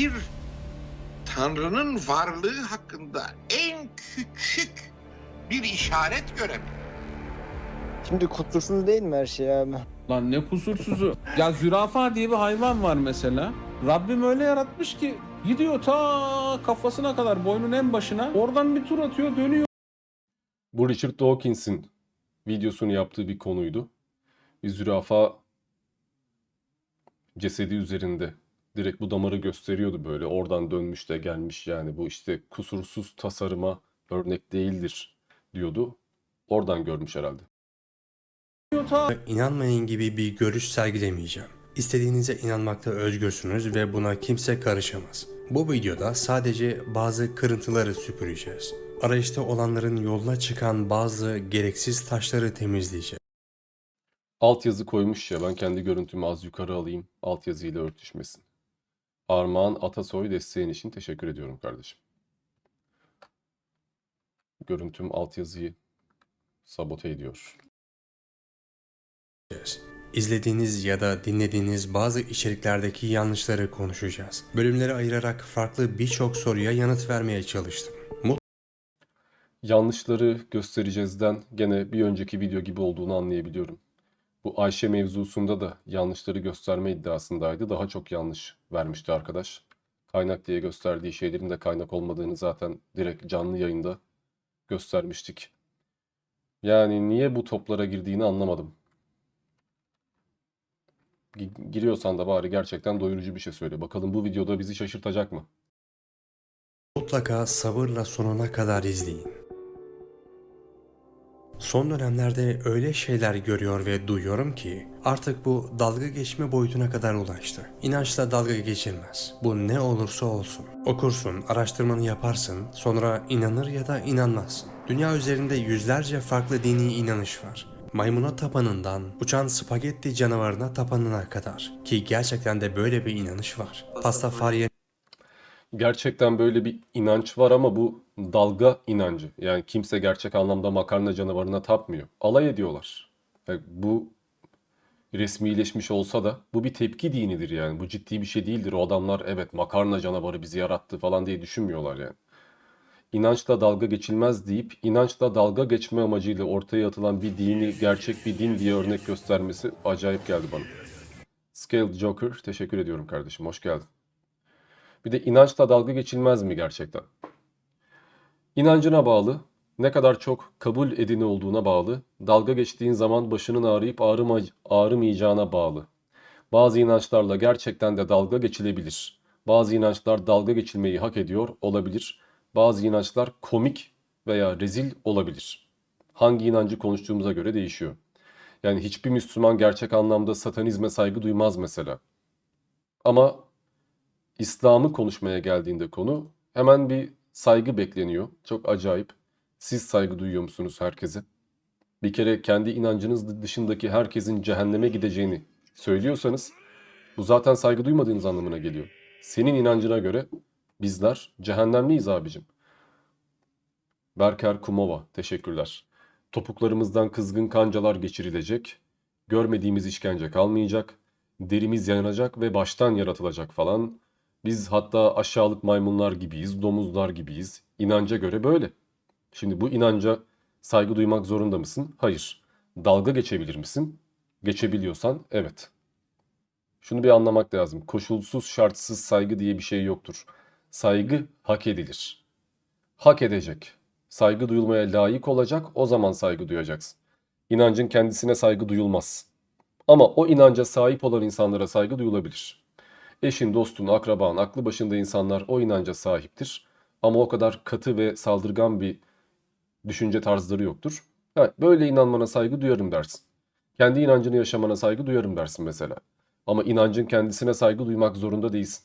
bir Tanrı'nın varlığı hakkında en küçük bir işaret görebilir. Şimdi kusursuz değil mi her şey abi? Lan ne kusursuzu. Ya zürafa diye bir hayvan var mesela. Rabbim öyle yaratmış ki gidiyor ta kafasına kadar boynun en başına. Oradan bir tur atıyor dönüyor. Bu Richard Dawkins'in videosunu yaptığı bir konuydu. Bir zürafa cesedi üzerinde direkt bu damarı gösteriyordu böyle. Oradan dönmüş de gelmiş yani bu işte kusursuz tasarıma örnek değildir diyordu. Oradan görmüş herhalde. İnanmayın gibi bir görüş sergilemeyeceğim. İstediğinize inanmakta özgürsünüz ve buna kimse karışamaz. Bu videoda sadece bazı kırıntıları süpüreceğiz. Arayışta olanların yoluna çıkan bazı gereksiz taşları temizleyeceğiz. Altyazı koymuş ya ben kendi görüntümü az yukarı alayım. Altyazıyla örtüşmesin. Armağan Atasoy desteğin için teşekkür ediyorum kardeşim. Görüntüm altyazıyı sabote ediyor. İzlediğiniz ya da dinlediğiniz bazı içeriklerdeki yanlışları konuşacağız. Bölümleri ayırarak farklı birçok soruya yanıt vermeye çalıştım. Yanlışları göstereceğizden gene bir önceki video gibi olduğunu anlayabiliyorum. Bu Ayşe mevzusunda da yanlışları gösterme iddiasındaydı. Daha çok yanlış vermişti arkadaş. Kaynak diye gösterdiği şeylerin de kaynak olmadığını zaten direkt canlı yayında göstermiştik. Yani niye bu toplara girdiğini anlamadım. Gi- Giriyorsan da bari gerçekten doyurucu bir şey söyle. Bakalım bu videoda bizi şaşırtacak mı? Mutlaka sabırla sonuna kadar izleyin. Son dönemlerde öyle şeyler görüyor ve duyuyorum ki artık bu dalga geçme boyutuna kadar ulaştı. İnançla dalga geçilmez. Bu ne olursa olsun. Okursun, araştırmanı yaparsın, sonra inanır ya da inanmazsın. Dünya üzerinde yüzlerce farklı dini inanış var. Maymuna tapanından uçan spagetti canavarına tapanına kadar ki gerçekten de böyle bir inanış var. Pastafariye Gerçekten böyle bir inanç var ama bu dalga inancı. Yani kimse gerçek anlamda makarna canavarına tapmıyor. Alay ediyorlar. Yani bu resmileşmiş olsa da bu bir tepki dinidir yani. Bu ciddi bir şey değildir. O adamlar evet makarna canavarı bizi yarattı falan diye düşünmüyorlar yani. İnançla dalga geçilmez deyip inançla dalga geçme amacıyla ortaya atılan bir dini gerçek bir din diye örnek göstermesi acayip geldi bana. Scaled Joker teşekkür ediyorum kardeşim. Hoş geldin. Bir de inançla dalga geçilmez mi gerçekten? İnancına bağlı, ne kadar çok kabul edini olduğuna bağlı, dalga geçtiğin zaman başının ağrıyıp ağrıma, ağrımayacağına bağlı. Bazı inançlarla gerçekten de dalga geçilebilir. Bazı inançlar dalga geçilmeyi hak ediyor olabilir. Bazı inançlar komik veya rezil olabilir. Hangi inancı konuştuğumuza göre değişiyor. Yani hiçbir Müslüman gerçek anlamda satanizme saygı duymaz mesela. Ama İslam'ı konuşmaya geldiğinde konu hemen bir saygı bekleniyor. Çok acayip. Siz saygı duyuyor musunuz herkese? Bir kere kendi inancınız dışındaki herkesin cehenneme gideceğini söylüyorsanız bu zaten saygı duymadığınız anlamına geliyor. Senin inancına göre bizler cehennemliyiz abicim. Berker Kumova teşekkürler. Topuklarımızdan kızgın kancalar geçirilecek. Görmediğimiz işkence kalmayacak. Derimiz yanacak ve baştan yaratılacak falan. Biz hatta aşağılık maymunlar gibiyiz, domuzlar gibiyiz. İnanca göre böyle. Şimdi bu inanca saygı duymak zorunda mısın? Hayır. Dalga geçebilir misin? Geçebiliyorsan evet. Şunu bir anlamak lazım. Koşulsuz şartsız saygı diye bir şey yoktur. Saygı hak edilir. Hak edecek. Saygı duyulmaya layık olacak, o zaman saygı duyacaksın. İnancın kendisine saygı duyulmaz. Ama o inanca sahip olan insanlara saygı duyulabilir. Eşin, dostun, akraban, aklı başında insanlar o inanca sahiptir. Ama o kadar katı ve saldırgan bir düşünce tarzları yoktur. Ha, böyle inanmana saygı duyarım dersin. Kendi inancını yaşamana saygı duyarım dersin mesela. Ama inancın kendisine saygı duymak zorunda değilsin.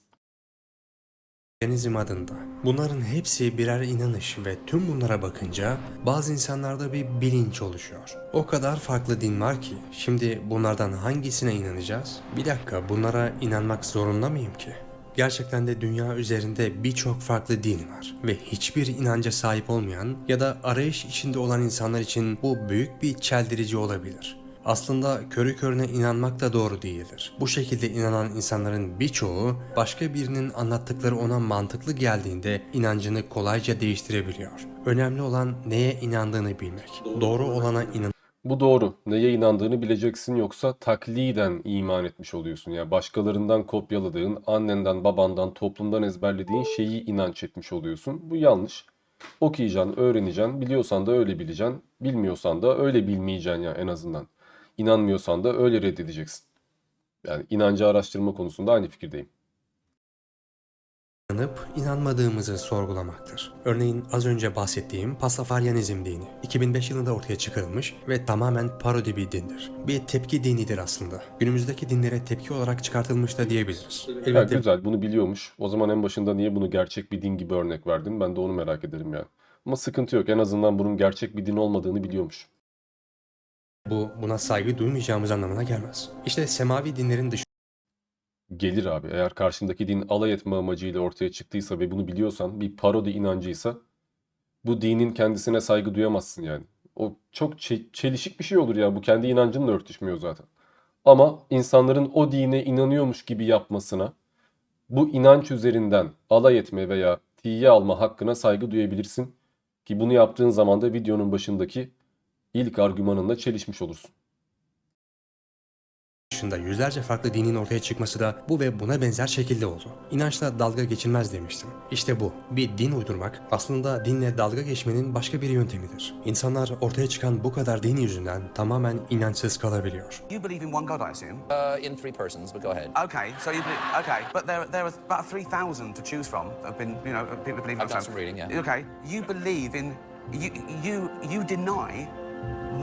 Denizim adında. Bunların hepsi birer inanış ve tüm bunlara bakınca bazı insanlarda bir bilinç oluşuyor. O kadar farklı din var ki şimdi bunlardan hangisine inanacağız? Bir dakika bunlara inanmak zorunda mıyım ki? Gerçekten de dünya üzerinde birçok farklı din var ve hiçbir inanca sahip olmayan ya da arayış içinde olan insanlar için bu büyük bir çeldirici olabilir. Aslında körü körüne inanmak da doğru değildir. Bu şekilde inanan insanların birçoğu başka birinin anlattıkları ona mantıklı geldiğinde inancını kolayca değiştirebiliyor. Önemli olan neye inandığını bilmek. Doğru olana inan Bu doğru. Neye inandığını bileceksin yoksa takliden iman etmiş oluyorsun. Yani başkalarından kopyaladığın, annenden, babandan, toplumdan ezberlediğin şeyi inanç etmiş oluyorsun. Bu yanlış. Okuyacaksın, öğreneceksin. Biliyorsan da öyle bileceksin. Bilmiyorsan da öyle bilmeyeceksin ya en azından. İnanmıyorsan da öyle reddedeceksin. Yani inancı araştırma konusunda aynı fikirdeyim. inanıp inanmadığımızı sorgulamaktır. Örneğin az önce bahsettiğim Pastafaryanizm dini 2005 yılında ortaya çıkarılmış ve tamamen parodi bir dindir. Bir tepki dinidir aslında. Günümüzdeki dinlere tepki olarak çıkartılmış da diyebiliriz. Elbette güzel bunu biliyormuş. O zaman en başında niye bunu gerçek bir din gibi örnek verdin? Ben de onu merak ederim yani. Ama sıkıntı yok. En azından bunun gerçek bir din olmadığını biliyormuş. Bu buna saygı duymayacağımız anlamına gelmez. İşte semavi dinlerin dışı Gelir abi. Eğer karşındaki din alay etme amacıyla ortaya çıktıysa ve bunu biliyorsan bir parodi inancıysa bu dinin kendisine saygı duyamazsın yani. O çok çe- çelişik bir şey olur ya. Bu kendi inancınla örtüşmüyor zaten. Ama insanların o dine inanıyormuş gibi yapmasına bu inanç üzerinden alay etme veya tiye alma hakkına saygı duyabilirsin. Ki bunu yaptığın zaman da videonun başındaki ilk argümanınla çelişmiş olursun. dışında yüzlerce farklı dinin ortaya çıkması da bu ve buna benzer şekilde oldu. İnançla dalga geçilmez demiştim. İşte bu. Bir din uydurmak aslında dinle dalga geçmenin başka bir yöntemidir. İnsanlar ortaya çıkan bu kadar din yüzünden tamamen inançsız kalabiliyor. You believe in one God, I assume. Uh, in three persons, but go ahead. Okay, so you believe, okay, but there, there are about 3,000 to choose from. Have been, you know, people believe in I've done so- some reading, yeah. Okay, you believe in, you, you, you deny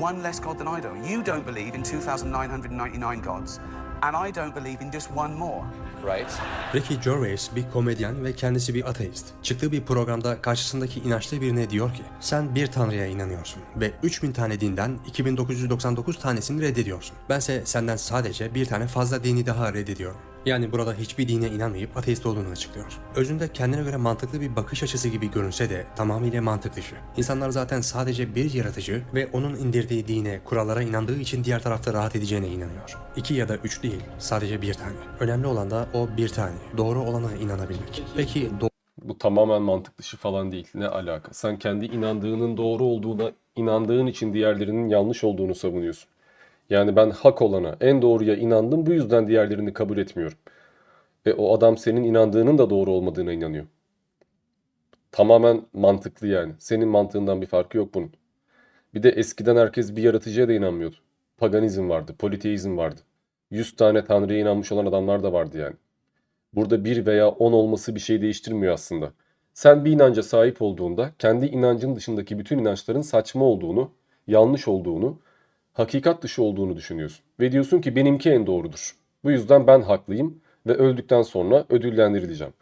one less God than I do. You don't believe in 2,999 gods, and I don't believe in just one more. Right? Ricky Gervais bir komedyen ve kendisi bir ateist. Çıktığı bir programda karşısındaki inançlı birine diyor ki sen bir tanrıya inanıyorsun ve 3000 tane dinden 2999 tanesini reddediyorsun. Bense senden sadece bir tane fazla dini daha reddediyorum. Yani burada hiçbir dine inanmayıp ateist olduğunu açıklıyor. Özünde kendine göre mantıklı bir bakış açısı gibi görünse de tamamıyla mantık dışı. İnsanlar zaten sadece bir yaratıcı ve onun indirdiği dine, kurallara inandığı için diğer tarafta rahat edeceğine inanıyor. İki ya da üç değil, sadece bir tane. Önemli olan da o bir tane. Doğru olana inanabilmek. Peki do- Bu tamamen mantık dışı falan değil. Ne alaka? Sen kendi inandığının doğru olduğuna inandığın için diğerlerinin yanlış olduğunu savunuyorsun. Yani ben hak olana, en doğruya inandım bu yüzden diğerlerini kabul etmiyorum. Ve o adam senin inandığının da doğru olmadığına inanıyor. Tamamen mantıklı yani. Senin mantığından bir farkı yok bunun. Bir de eskiden herkes bir yaratıcıya da inanmıyordu. Paganizm vardı, politeizm vardı. 100 tane tanrıya inanmış olan adamlar da vardı yani. Burada bir veya on olması bir şey değiştirmiyor aslında. Sen bir inanca sahip olduğunda kendi inancın dışındaki bütün inançların saçma olduğunu, yanlış olduğunu, hakikat dışı olduğunu düşünüyorsun. Ve diyorsun ki benimki en doğrudur. Bu yüzden ben haklıyım ve öldükten sonra ödüllendirileceğim.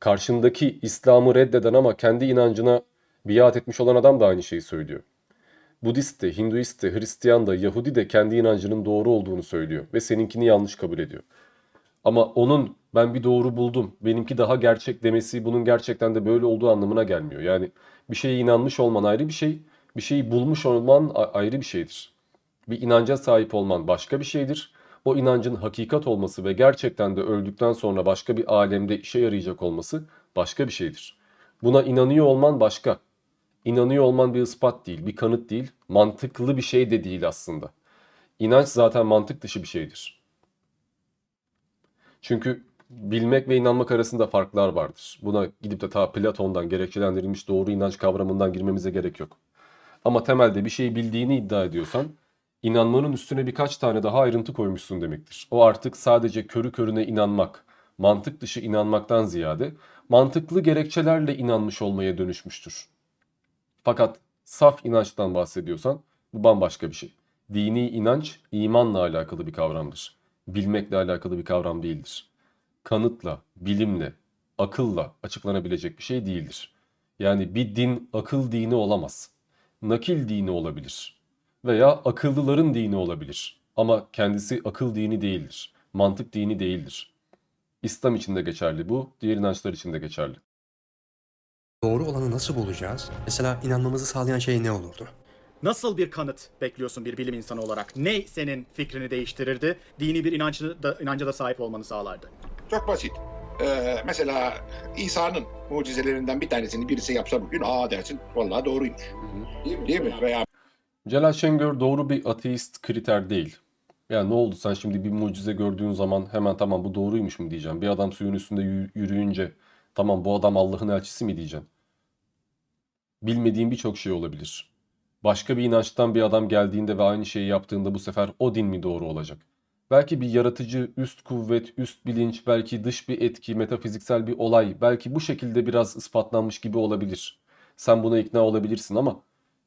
Karşındaki İslam'ı reddeden ama kendi inancına biat etmiş olan adam da aynı şeyi söylüyor. Budist de, Hinduist de, Hristiyan da, Yahudi de kendi inancının doğru olduğunu söylüyor ve seninkini yanlış kabul ediyor. Ama onun ben bir doğru buldum, benimki daha gerçek demesi bunun gerçekten de böyle olduğu anlamına gelmiyor. Yani bir şeye inanmış olman ayrı bir şey, bir şeyi bulmuş olman ayrı bir şeydir. Bir inanca sahip olman başka bir şeydir. O inancın hakikat olması ve gerçekten de öldükten sonra başka bir alemde işe yarayacak olması başka bir şeydir. Buna inanıyor olman başka. İnanıyor olman bir ispat değil, bir kanıt değil, mantıklı bir şey de değil aslında. İnanç zaten mantık dışı bir şeydir. Çünkü bilmek ve inanmak arasında farklar vardır. Buna gidip de ta Platon'dan gerekçelendirilmiş doğru inanç kavramından girmemize gerek yok. Ama temelde bir şeyi bildiğini iddia ediyorsan, inanmanın üstüne birkaç tane daha ayrıntı koymuşsun demektir. O artık sadece körü körüne inanmak, mantık dışı inanmaktan ziyade mantıklı gerekçelerle inanmış olmaya dönüşmüştür. Fakat saf inançtan bahsediyorsan bu bambaşka bir şey. Dini inanç imanla alakalı bir kavramdır. Bilmekle alakalı bir kavram değildir. Kanıtla, bilimle, akılla açıklanabilecek bir şey değildir. Yani bir din akıl dini olamaz. Nakil dini olabilir. Veya akıllıların dini olabilir. Ama kendisi akıl dini değildir. Mantık dini değildir. İslam için de geçerli bu, diğer inançlar için de geçerli. doğru olanı nasıl bulacağız? Mesela inanmamızı sağlayan şey ne olurdu? Nasıl bir kanıt bekliyorsun bir bilim insanı olarak? Ne senin fikrini değiştirirdi? Dini bir inancı da, inanca da sahip olmanı sağlardı. Çok basit. Ee, mesela İsa'nın mucizelerinden bir tanesini birisi yapsa bugün aa dersin vallahi doğruymuş. Değil mi? Değil mi? Veya Celal Şengör doğru bir ateist kriter değil. Yani ne oldu sen şimdi bir mucize gördüğün zaman hemen tamam bu doğruymuş mu diyeceğim. Bir adam suyun üstünde yü- yürüyünce tamam bu adam Allah'ın elçisi mi diyeceksin. Bilmediğin birçok şey olabilir. Başka bir inançtan bir adam geldiğinde ve aynı şeyi yaptığında bu sefer o din mi doğru olacak? Belki bir yaratıcı, üst kuvvet, üst bilinç, belki dış bir etki, metafiziksel bir olay, belki bu şekilde biraz ispatlanmış gibi olabilir. Sen buna ikna olabilirsin ama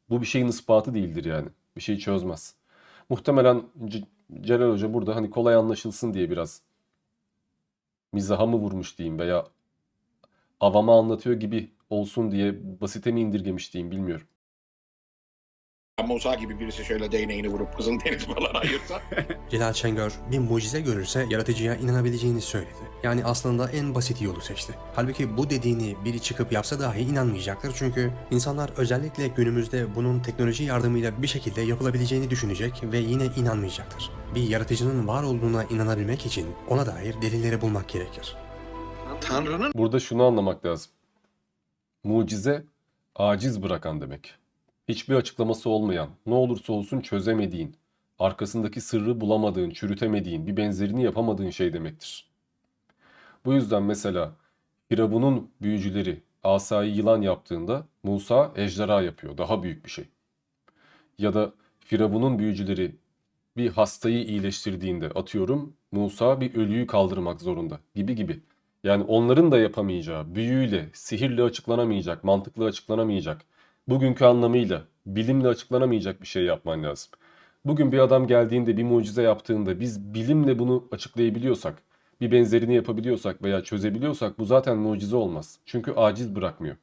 bu bir şeyin ispatı değildir yani. Bir şeyi çözmez. Muhtemelen C- Celal Hoca burada hani kolay anlaşılsın diye biraz mizaha mı vurmuş diyeyim veya avama anlatıyor gibi olsun diye basite mi indirgemiş diyeyim bilmiyorum. Musa gibi birisi şöyle değneğini vurup Kızıldeniz falan ayırsa Celal Şengör bir mucize görürse yaratıcıya inanabileceğini söyledi. Yani aslında en basit yolu seçti. Halbuki bu dediğini biri çıkıp yapsa dahi inanmayacaktır çünkü insanlar özellikle günümüzde bunun teknoloji yardımıyla bir şekilde yapılabileceğini düşünecek ve yine inanmayacaktır. Bir yaratıcının var olduğuna inanabilmek için ona dair delilleri bulmak gerekir. Tanrı'nın Burada şunu anlamak lazım. Mucize aciz bırakan demek. Hiçbir açıklaması olmayan, ne olursa olsun çözemediğin, arkasındaki sırrı bulamadığın, çürütemediğin, bir benzerini yapamadığın şey demektir. Bu yüzden mesela Firavun'un büyücüleri asayı yılan yaptığında Musa ejderha yapıyor. Daha büyük bir şey. Ya da Firavun'un büyücüleri bir hastayı iyileştirdiğinde atıyorum Musa bir ölüyü kaldırmak zorunda gibi gibi. Yani onların da yapamayacağı, büyüyle, sihirle açıklanamayacak, mantıklı açıklanamayacak, bugünkü anlamıyla bilimle açıklanamayacak bir şey yapman lazım. Bugün bir adam geldiğinde bir mucize yaptığında biz bilimle bunu açıklayabiliyorsak, bir benzerini yapabiliyorsak veya çözebiliyorsak bu zaten mucize olmaz. Çünkü aciz bırakmıyor.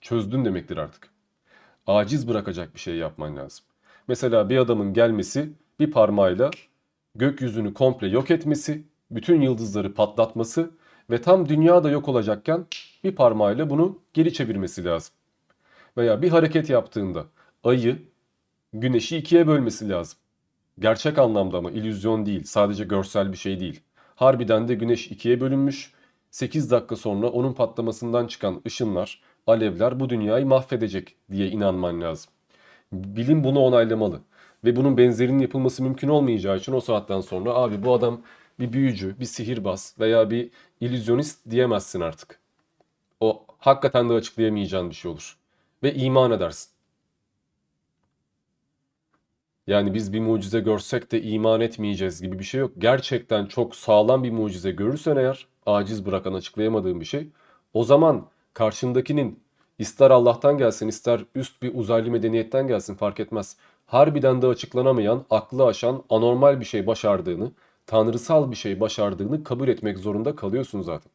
Çözdün demektir artık. Aciz bırakacak bir şey yapman lazım. Mesela bir adamın gelmesi bir parmağıyla gökyüzünü komple yok etmesi, bütün yıldızları patlatması ve tam dünya da yok olacakken bir parmağıyla bunu geri çevirmesi lazım. Veya bir hareket yaptığında ayı güneşi ikiye bölmesi lazım. Gerçek anlamda ama illüzyon değil, sadece görsel bir şey değil. Harbiden de güneş ikiye bölünmüş. 8 dakika sonra onun patlamasından çıkan ışınlar, alevler bu dünyayı mahvedecek diye inanman lazım. Bilim bunu onaylamalı. Ve bunun benzerinin yapılması mümkün olmayacağı için o saatten sonra abi bu adam bir büyücü, bir sihirbaz veya bir illüzyonist diyemezsin artık. O hakikaten de açıklayamayacağın bir şey olur. Ve iman edersin. Yani biz bir mucize görsek de iman etmeyeceğiz gibi bir şey yok. Gerçekten çok sağlam bir mucize görürsen eğer, aciz bırakan açıklayamadığın bir şey, o zaman karşındakinin ister Allah'tan gelsin ister üst bir uzaylı medeniyetten gelsin fark etmez. Harbiden de açıklanamayan, aklı aşan, anormal bir şey başardığını, tanrısal bir şey başardığını kabul etmek zorunda kalıyorsun zaten.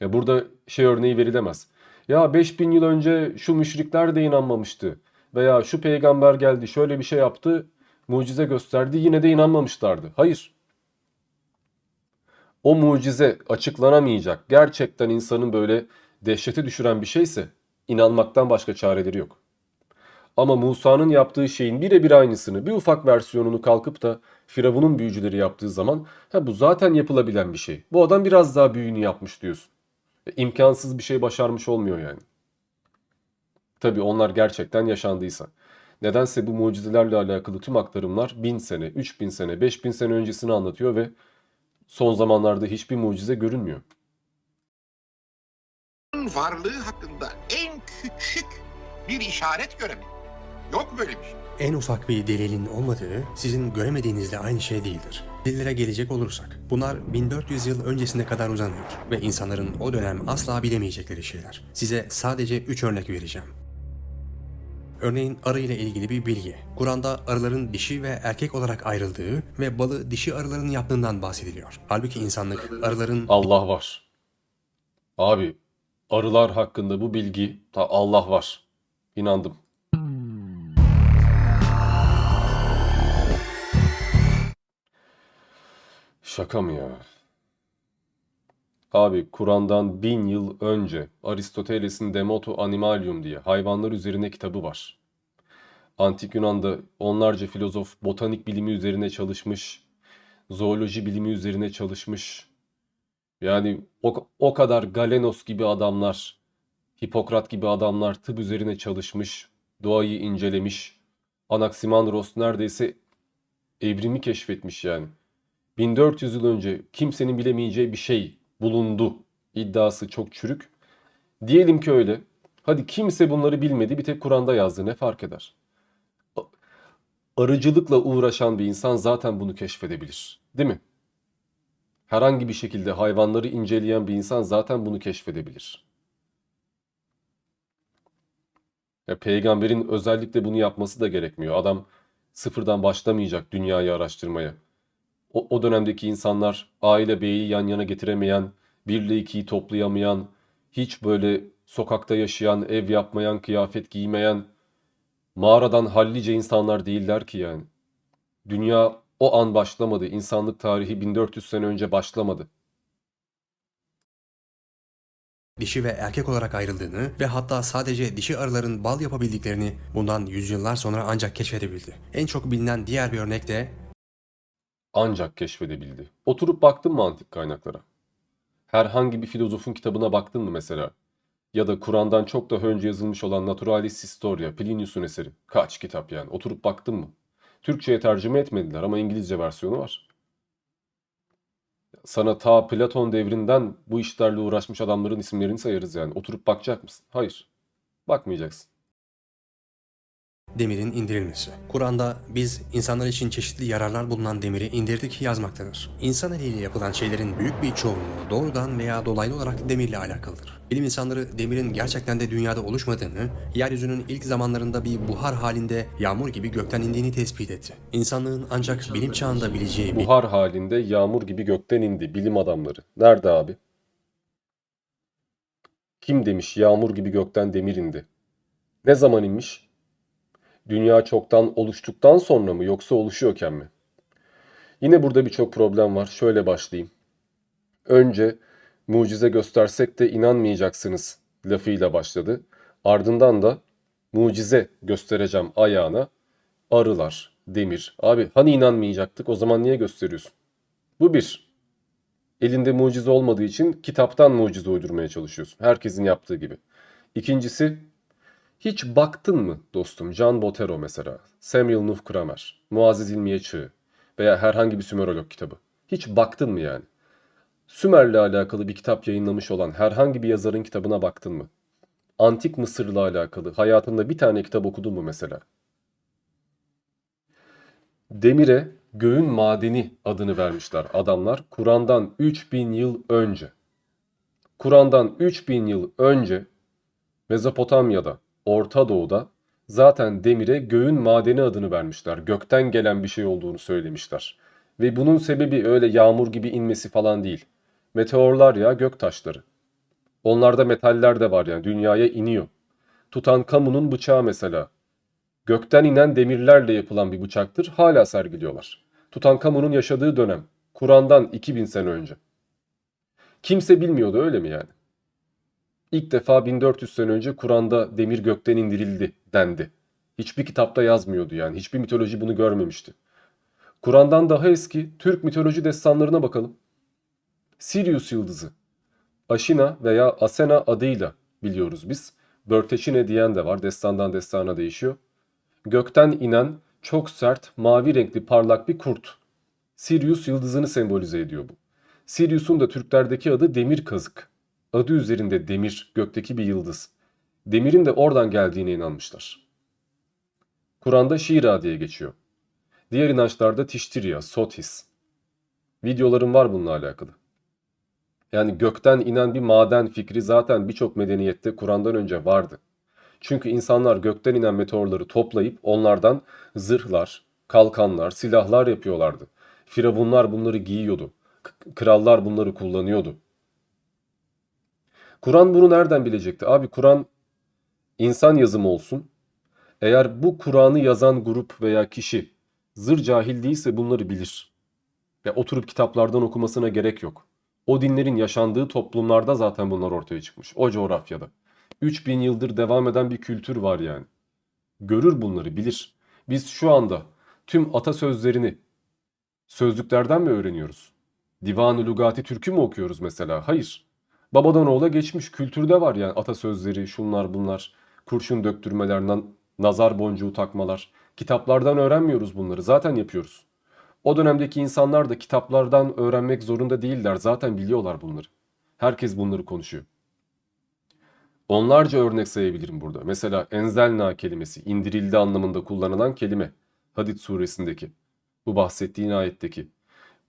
Ya burada şey örneği verilemez. Ya 5000 yıl önce şu müşrikler de inanmamıştı. Veya şu peygamber geldi şöyle bir şey yaptı, mucize gösterdi yine de inanmamışlardı. Hayır. O mucize açıklanamayacak, gerçekten insanın böyle dehşete düşüren bir şeyse inanmaktan başka çareleri yok. Ama Musa'nın yaptığı şeyin birebir aynısını, bir ufak versiyonunu kalkıp da Firavun'un büyücüleri yaptığı zaman ha bu zaten yapılabilen bir şey. Bu adam biraz daha büyüğünü yapmış diyorsun. İmkansız bir şey başarmış olmuyor yani. Tabii onlar gerçekten yaşandıysa. Nedense bu mucizelerle alakalı tüm aktarımlar 1000 sene, 3000 sene, 5000 sene öncesini anlatıyor ve son zamanlarda hiçbir mucize görünmüyor. varlığı hakkında en küçük bir işaret göremedim. Yok böyle bir şey. En ufak bir delilin olmadığı sizin göremediğinizle aynı şey değildir. Delillere gelecek olursak bunlar 1400 yıl öncesine kadar uzanıyor ve insanların o dönem asla bilemeyecekleri şeyler. Size sadece 3 örnek vereceğim. Örneğin arı ile ilgili bir bilgi. Kur'an'da arıların dişi ve erkek olarak ayrıldığı ve balı dişi arıların yaptığından bahsediliyor. Halbuki insanlık arıların Allah var. Abi arılar hakkında bu bilgi ta Allah var. İnandım. Şaka mı ya? Abi Kur'an'dan bin yıl önce Aristoteles'in De Motu Animalium diye hayvanlar üzerine kitabı var. Antik Yunan'da onlarca filozof botanik bilimi üzerine çalışmış, zooloji bilimi üzerine çalışmış. Yani o, o kadar Galenos gibi adamlar, Hipokrat gibi adamlar tıp üzerine çalışmış, doğayı incelemiş. Anaximandros neredeyse evrimi keşfetmiş yani. 1400 yıl önce kimsenin bilemeyeceği bir şey bulundu iddiası çok çürük. Diyelim ki öyle. Hadi kimse bunları bilmedi bir tek Kur'an'da yazdı ne fark eder? Arıcılıkla uğraşan bir insan zaten bunu keşfedebilir. Değil mi? Herhangi bir şekilde hayvanları inceleyen bir insan zaten bunu keşfedebilir. Ya peygamberin özellikle bunu yapması da gerekmiyor. Adam sıfırdan başlamayacak dünyayı araştırmaya. O, o dönemdeki insanlar aile beyi yan yana getiremeyen, birle ikiyi toplayamayan, hiç böyle sokakta yaşayan, ev yapmayan, kıyafet giymeyen, mağaradan hallice insanlar değiller ki yani. Dünya o an başlamadı. İnsanlık tarihi 1400 sene önce başlamadı. dişi ve erkek olarak ayrıldığını ve hatta sadece dişi arıların bal yapabildiklerini bundan yüzyıllar sonra ancak keşfedebildi. En çok bilinen diğer bir örnek de Ancak keşfedebildi. Oturup baktın mı antik kaynaklara? Herhangi bir filozofun kitabına baktın mı mesela? Ya da Kur'an'dan çok daha önce yazılmış olan Naturalis Historia, Plinius'un eseri. Kaç kitap yani? Oturup baktın mı? Türkçe'ye tercüme etmediler ama İngilizce versiyonu var. Sana ta Platon devrinden bu işlerle uğraşmış adamların isimlerini sayarız yani. Oturup bakacak mısın? Hayır. Bakmayacaksın. Demirin indirilmesi. Kur'an'da biz insanlar için çeşitli yararlar bulunan demiri indirdik yazmaktadır. İnsan eliyle yapılan şeylerin büyük bir çoğunluğu doğrudan veya dolaylı olarak demirle alakalıdır. Bilim insanları demirin gerçekten de dünyada oluşmadığını, yeryüzünün ilk zamanlarında bir buhar halinde yağmur gibi gökten indiğini tespit etti. İnsanlığın ancak bilim çağında bileceği bir Buhar halinde yağmur gibi gökten indi bilim adamları. Nerede abi? Kim demiş yağmur gibi gökten demir indi? Ne zaman inmiş? Dünya çoktan oluştuktan sonra mı yoksa oluşuyorken mi? Yine burada birçok problem var. Şöyle başlayayım. Önce mucize göstersek de inanmayacaksınız lafıyla başladı. Ardından da mucize göstereceğim ayağına arılar, demir. Abi hani inanmayacaktık o zaman niye gösteriyorsun? Bu bir. Elinde mucize olmadığı için kitaptan mucize uydurmaya çalışıyorsun. Herkesin yaptığı gibi. İkincisi hiç baktın mı dostum John Botero mesela, Samuel Nuh Kramer, Muazzez İlmiye Çığ veya herhangi bir Sümerolog kitabı. Hiç baktın mı yani? Sümer'le alakalı bir kitap yayınlamış olan herhangi bir yazarın kitabına baktın mı? Antik Mısır'la alakalı hayatında bir tane kitap okudun mu mesela? Demire göğün madeni adını vermişler adamlar Kur'an'dan 3000 yıl önce. Kur'an'dan 3000 yıl önce Mezopotamya'da, Orta Doğu'da zaten demire göğün madeni adını vermişler. Gökten gelen bir şey olduğunu söylemişler. Ve bunun sebebi öyle yağmur gibi inmesi falan değil. Meteorlar ya gök taşları. Onlarda metaller de var yani dünyaya iniyor. Tutankamun'un bıçağı mesela. Gökten inen demirlerle yapılan bir bıçaktır. Hala sergiliyorlar. Tutankamun'un yaşadığı dönem. Kur'an'dan 2000 sene önce. Kimse bilmiyordu öyle mi yani? İlk defa 1400 sene önce Kur'an'da demir gökten indirildi dendi. Hiçbir kitapta yazmıyordu yani. Hiçbir mitoloji bunu görmemişti. Kur'an'dan daha eski Türk mitoloji destanlarına bakalım. Sirius yıldızı. Aşina veya Asena adıyla biliyoruz biz. Börteşine diyen de var. Destandan destana değişiyor. Gökten inen çok sert mavi renkli parlak bir kurt. Sirius yıldızını sembolize ediyor bu. Sirius'un da Türklerdeki adı demir kazık. Adı üzerinde demir, gökteki bir yıldız. Demirin de oradan geldiğine inanmışlar. Kur'an'da Şira diye geçiyor. Diğer inançlarda Tiştirya, Sotis. Videolarım var bununla alakalı. Yani gökten inen bir maden fikri zaten birçok medeniyette Kur'an'dan önce vardı. Çünkü insanlar gökten inen meteorları toplayıp onlardan zırhlar, kalkanlar, silahlar yapıyorlardı. Firavunlar bunları giyiyordu. Krallar bunları kullanıyordu. Kur'an bunu nereden bilecekti? Abi Kur'an insan yazımı olsun. Eğer bu Kur'an'ı yazan grup veya kişi zır cahil değilse bunları bilir. Ve oturup kitaplardan okumasına gerek yok. O dinlerin yaşandığı toplumlarda zaten bunlar ortaya çıkmış. O coğrafyada. 3000 yıldır devam eden bir kültür var yani. Görür bunları, bilir. Biz şu anda tüm atasözlerini sözlüklerden mi öğreniyoruz? Divan-ı Lugati Türk'ü mü okuyoruz mesela? Hayır. Babadan oğula geçmiş kültürde var yani atasözleri, şunlar bunlar, kurşun döktürmelerden nazar boncuğu takmalar. Kitaplardan öğrenmiyoruz bunları. Zaten yapıyoruz. O dönemdeki insanlar da kitaplardan öğrenmek zorunda değiller. Zaten biliyorlar bunları. Herkes bunları konuşuyor. Onlarca örnek sayabilirim burada. Mesela enzelna kelimesi indirildi anlamında kullanılan kelime. Hadid suresindeki. Bu bahsettiğin ayetteki.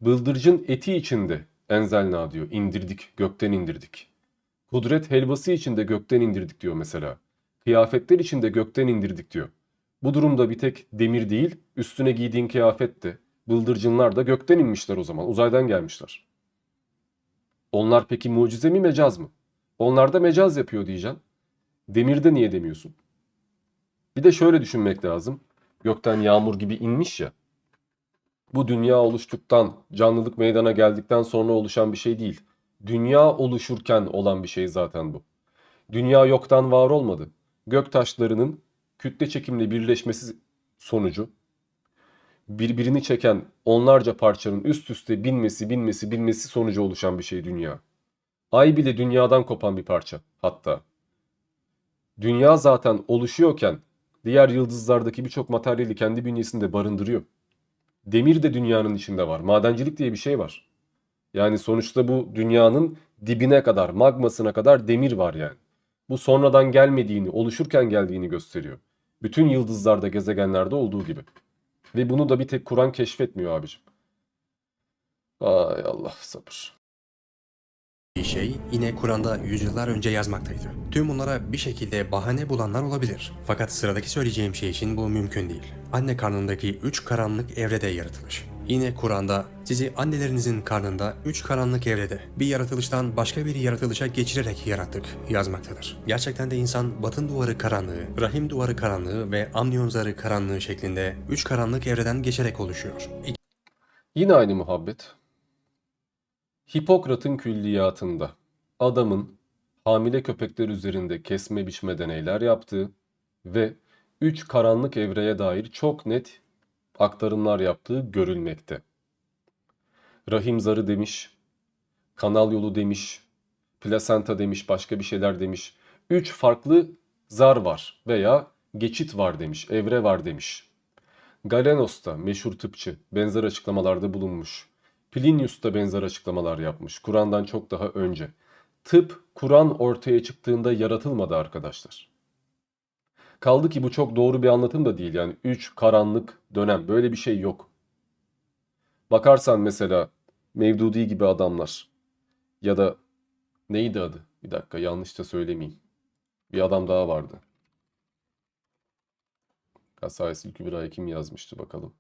Bıldırcın eti içinde enzelna diyor. indirdik, gökten indirdik. Kudret helvası içinde gökten indirdik diyor mesela. Kıyafetler içinde gökten indirdik diyor. Bu durumda bir tek demir değil, üstüne giydiğin kıyafet de, bıldırcınlar da gökten inmişler o zaman, uzaydan gelmişler. Onlar peki mucize mi mecaz mı? Onlar da mecaz yapıyor diyeceğim. Demirde niye demiyorsun? Bir de şöyle düşünmek lazım. Gökten yağmur gibi inmiş ya. Bu dünya oluştuktan, canlılık meydana geldikten sonra oluşan bir şey değil. Dünya oluşurken olan bir şey zaten bu. Dünya yoktan var olmadı. Gök taşlarının kütle çekimle birleşmesi sonucu birbirini çeken onlarca parçanın üst üste binmesi, binmesi, binmesi sonucu oluşan bir şey dünya. Ay bile dünyadan kopan bir parça hatta. Dünya zaten oluşuyorken diğer yıldızlardaki birçok materyali kendi bünyesinde barındırıyor. Demir de dünyanın içinde var. Madencilik diye bir şey var. Yani sonuçta bu dünyanın dibine kadar, magmasına kadar demir var yani. Bu sonradan gelmediğini, oluşurken geldiğini gösteriyor. Bütün yıldızlarda, gezegenlerde olduğu gibi. Ve bunu da bir tek Kur'an keşfetmiyor abicim. Ay Allah sabır. Şey yine Kur'an'da yüzyıllar önce yazmaktaydı. Tüm bunlara bir şekilde bahane bulanlar olabilir. Fakat sıradaki söyleyeceğim şey için bu mümkün değil. Anne karnındaki üç karanlık evrede yaratılış. Yine Kur'an'da sizi annelerinizin karnında üç karanlık evrede bir yaratılıştan başka bir yaratılışa geçirerek yarattık yazmaktadır. Gerçekten de insan batın duvarı karanlığı, rahim duvarı karanlığı ve amniyon zarı karanlığı şeklinde üç karanlık evreden geçerek oluşuyor. Yine aynı muhabbet. Hipokrat'ın külliyatında adamın hamile köpekler üzerinde kesme biçme deneyler yaptığı ve üç karanlık evreye dair çok net aktarımlar yaptığı görülmekte. Rahim zarı demiş, kanal yolu demiş, plasenta demiş, başka bir şeyler demiş. Üç farklı zar var veya geçit var demiş, evre var demiş. Galenos da meşhur tıpçı benzer açıklamalarda bulunmuş. Plinius da benzer açıklamalar yapmış. Kur'an'dan çok daha önce. Tıp Kur'an ortaya çıktığında yaratılmadı arkadaşlar. Kaldı ki bu çok doğru bir anlatım da değil. Yani 3 karanlık dönem böyle bir şey yok. Bakarsan mesela Mevdudi gibi adamlar ya da neydi adı? Bir dakika yanlış da söylemeyeyim. Bir adam daha vardı. Kasayesi Kübra'yı kim yazmıştı bakalım.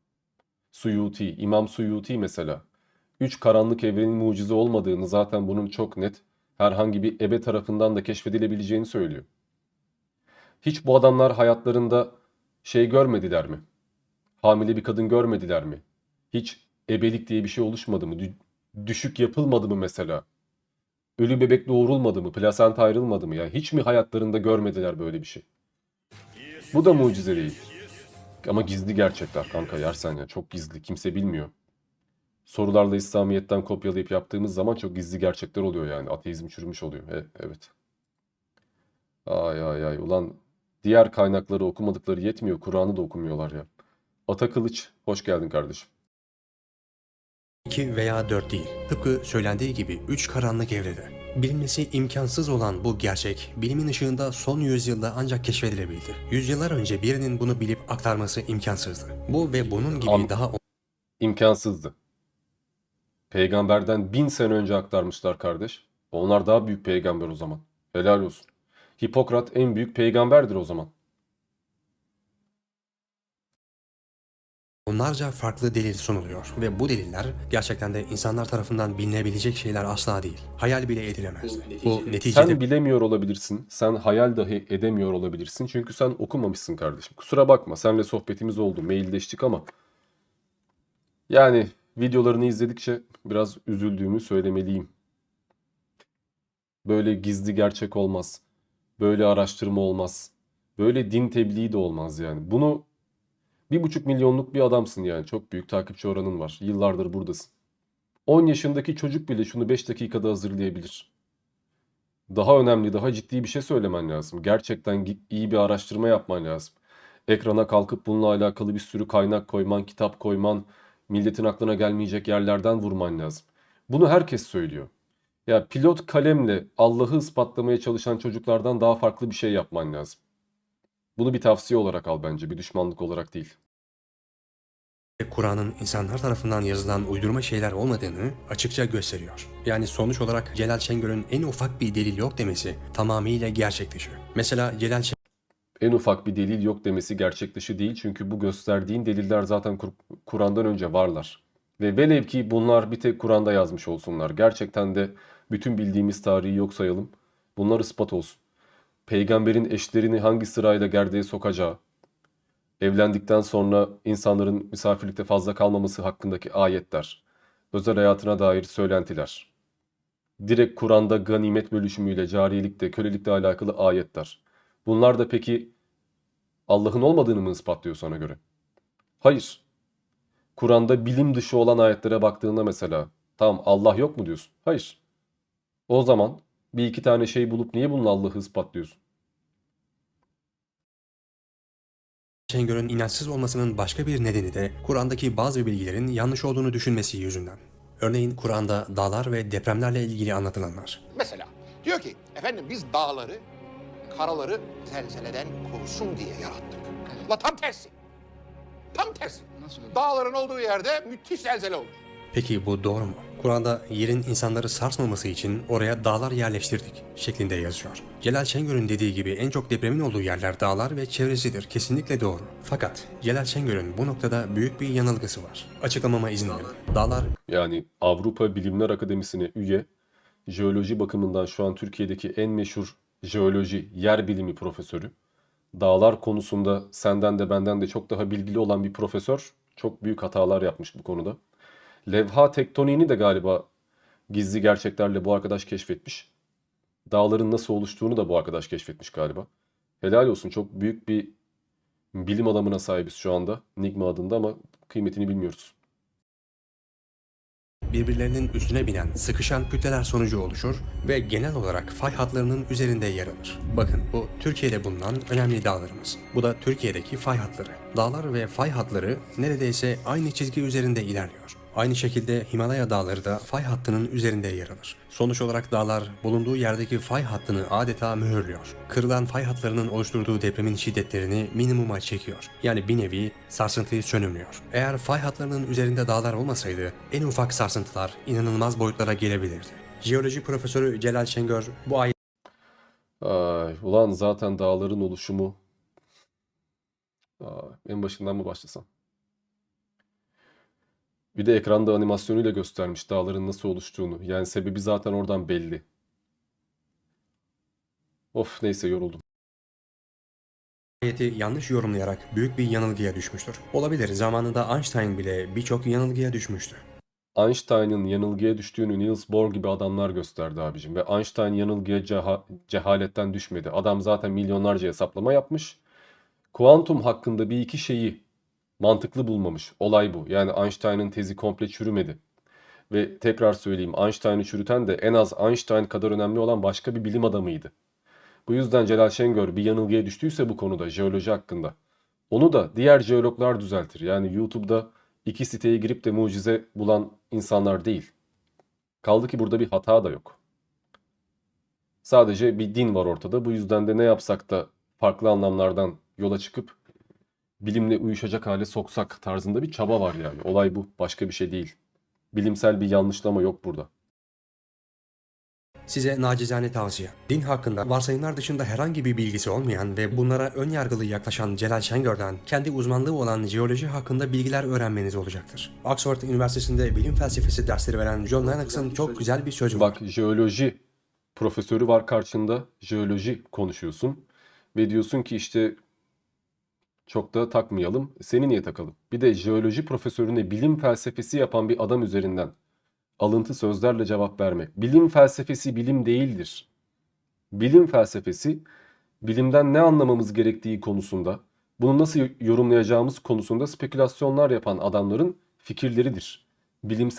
Suyuti, İmam Suyuti mesela. Üç karanlık evrenin mucize olmadığını zaten bunun çok net herhangi bir ebe tarafından da keşfedilebileceğini söylüyor. Hiç bu adamlar hayatlarında şey görmediler mi? Hamile bir kadın görmediler mi? Hiç ebelik diye bir şey oluşmadı mı? Dü- düşük yapılmadı mı mesela? Ölü bebek doğurulmadı mı? Plasenta ayrılmadı mı? Yani hiç mi hayatlarında görmediler böyle bir şey? Bu da mucize değil. Ama gizli gerçekler kanka yersen ya. Çok gizli. Kimse bilmiyor. Sorularla İslamiyet'ten kopyalayıp yaptığımız zaman çok gizli gerçekler oluyor yani. Ateizm çürümüş oluyor. E- evet. Ay ay ay. Ulan diğer kaynakları okumadıkları yetmiyor. Kur'an'ı da okumuyorlar ya. Ata Kılıç. Hoş geldin kardeşim. 2 veya 4 değil. Tıpkı söylendiği gibi 3 karanlık evrede. Bilinmesi imkansız olan bu gerçek, bilimin ışığında son yüzyılda ancak keşfedilebildi. Yüzyıllar önce birinin bunu bilip aktarması imkansızdı. Bu ve bunun gibi Am- daha İmkansızdı. Peygamberden bin sene önce aktarmışlar kardeş. Onlar daha büyük peygamber o zaman. Helal olsun. Hipokrat en büyük peygamberdir o zaman. onlarca farklı delil sunuluyor ve bu deliller gerçekten de insanlar tarafından bilinebilecek şeyler asla değil. Hayal bile edilemez. Bu neticede Sen bilemiyor olabilirsin. Sen hayal dahi edemiyor olabilirsin. Çünkü sen okumamışsın kardeşim. Kusura bakma. Seninle sohbetimiz oldu. Mailleştik ama. Yani videolarını izledikçe biraz üzüldüğümü söylemeliyim. Böyle gizli gerçek olmaz. Böyle araştırma olmaz. Böyle din tebliği de olmaz yani. Bunu Bir buçuk milyonluk bir adamsın yani. Çok büyük takipçi oranın var. Yıllardır buradasın. 10 yaşındaki çocuk bile şunu 5 dakikada hazırlayabilir. Daha önemli, daha ciddi bir şey söylemen lazım. Gerçekten iyi bir araştırma yapman lazım. Ekrana kalkıp bununla alakalı bir sürü kaynak koyman, kitap koyman, milletin aklına gelmeyecek yerlerden vurman lazım. Bunu herkes söylüyor. Ya pilot kalemle Allah'ı ispatlamaya çalışan çocuklardan daha farklı bir şey yapman lazım. Bunu bir tavsiye olarak al bence, bir düşmanlık olarak değil. Kur'an'ın insanlar tarafından yazılan uydurma şeyler olmadığını açıkça gösteriyor. Yani sonuç olarak Celal Şengör'ün en ufak bir delil yok demesi tamamıyla gerçek dışı. Mesela Celal En ufak bir delil yok demesi gerçek dışı değil çünkü bu gösterdiğin deliller zaten Kur- Kur'an'dan önce varlar. Ve velev ki bunlar bir tek Kur'an'da yazmış olsunlar. Gerçekten de bütün bildiğimiz tarihi yok sayalım. Bunlar ispat olsun. Peygamberin eşlerini hangi sırayla gerdeğe sokacağı, evlendikten sonra insanların misafirlikte fazla kalmaması hakkındaki ayetler, özel hayatına dair söylentiler, direkt Kur'an'da ganimet bölüşümüyle, cariyelikte, kölelikle alakalı ayetler. Bunlar da peki Allah'ın olmadığını mı ispatlıyor sana göre? Hayır. Kur'an'da bilim dışı olan ayetlere baktığında mesela tamam Allah yok mu diyorsun? Hayır. O zaman bir iki tane şey bulup niye bunun Allah'ı ispatlıyorsun? Şengör'ün inançsız olmasının başka bir nedeni de Kur'an'daki bazı bilgilerin yanlış olduğunu düşünmesi yüzünden. Örneğin Kur'an'da dağlar ve depremlerle ilgili anlatılanlar. Mesela diyor ki efendim biz dağları, karaları zelzeleden korusun diye yarattık. La tam tersi. Tam tersi. Dağların olduğu yerde müthiş zelzele olur. Peki bu doğru mu? Kur'an'da yerin insanları sarsmaması için oraya dağlar yerleştirdik şeklinde yazıyor. Celal Şengör'ün dediği gibi en çok depremin olduğu yerler dağlar ve çevresidir. Kesinlikle doğru. Fakat Celal Şengör'ün bu noktada büyük bir yanılgısı var. Açıklamama izin verin. Dağlar Yani Avrupa Bilimler Akademisi'ne üye, jeoloji bakımından şu an Türkiye'deki en meşhur jeoloji, yer bilimi profesörü, dağlar konusunda senden de benden de çok daha bilgili olan bir profesör çok büyük hatalar yapmış bu konuda. Levha tektoniğini de galiba gizli gerçeklerle bu arkadaş keşfetmiş. Dağların nasıl oluştuğunu da bu arkadaş keşfetmiş galiba. Helal olsun çok büyük bir bilim adamına sahibiz şu anda. Nigma adında ama kıymetini bilmiyoruz. Birbirlerinin üstüne binen sıkışan kütleler sonucu oluşur ve genel olarak fay hatlarının üzerinde yer alır. Bakın bu Türkiye'de bulunan önemli dağlarımız. Bu da Türkiye'deki fay hatları. Dağlar ve fay hatları neredeyse aynı çizgi üzerinde ilerliyor. Aynı şekilde Himalaya dağları da fay hattının üzerinde yer alır. Sonuç olarak dağlar bulunduğu yerdeki fay hattını adeta mühürlüyor. Kırılan fay hatlarının oluşturduğu depremin şiddetlerini minimuma çekiyor. Yani bir nevi sarsıntıyı sönümlüyor. Eğer fay hatlarının üzerinde dağlar olmasaydı en ufak sarsıntılar inanılmaz boyutlara gelebilirdi. Jeoloji profesörü Celal Şengör bu ay Ay, ulan zaten dağların oluşumu. Aa, en başından mı başlasam? Bir de ekranda animasyonuyla göstermiş dağların nasıl oluştuğunu. Yani sebebi zaten oradan belli. Of neyse yoruldum. ayeti yanlış yorumlayarak büyük bir yanılgıya düşmüştür. Olabilir zamanında Einstein bile birçok yanılgıya düşmüştü. Einstein'ın yanılgıya düştüğünü Niels Bohr gibi adamlar gösterdi abicim. Ve Einstein yanılgıya ceha- cehaletten düşmedi. Adam zaten milyonlarca hesaplama yapmış. Kuantum hakkında bir iki şeyi mantıklı bulmamış. Olay bu. Yani Einstein'ın tezi komple çürümedi. Ve tekrar söyleyeyim Einstein'ı çürüten de en az Einstein kadar önemli olan başka bir bilim adamıydı. Bu yüzden Celal Şengör bir yanılgıya düştüyse bu konuda jeoloji hakkında onu da diğer jeologlar düzeltir. Yani YouTube'da iki siteye girip de mucize bulan insanlar değil. Kaldı ki burada bir hata da yok. Sadece bir din var ortada. Bu yüzden de ne yapsak da farklı anlamlardan yola çıkıp bilimle uyuşacak hale soksak tarzında bir çaba var yani. Olay bu. Başka bir şey değil. Bilimsel bir yanlışlama yok burada. Size nacizane tavsiye. Din hakkında varsayımlar dışında herhangi bir bilgisi olmayan ve bunlara ön yargılı yaklaşan Celal Şengör'den kendi uzmanlığı olan jeoloji hakkında bilgiler öğrenmeniz olacaktır. Oxford Üniversitesi'nde bilim felsefesi dersleri veren John Lennox'ın çok güzel bir sözü var. Bak jeoloji profesörü var karşında. Jeoloji konuşuyorsun. Ve diyorsun ki işte çok da takmayalım. Seni niye takalım? Bir de jeoloji profesörüne bilim felsefesi yapan bir adam üzerinden alıntı sözlerle cevap vermek. Bilim felsefesi bilim değildir. Bilim felsefesi bilimden ne anlamamız gerektiği konusunda bunu nasıl yorumlayacağımız konusunda spekülasyonlar yapan adamların fikirleridir. Bilimsel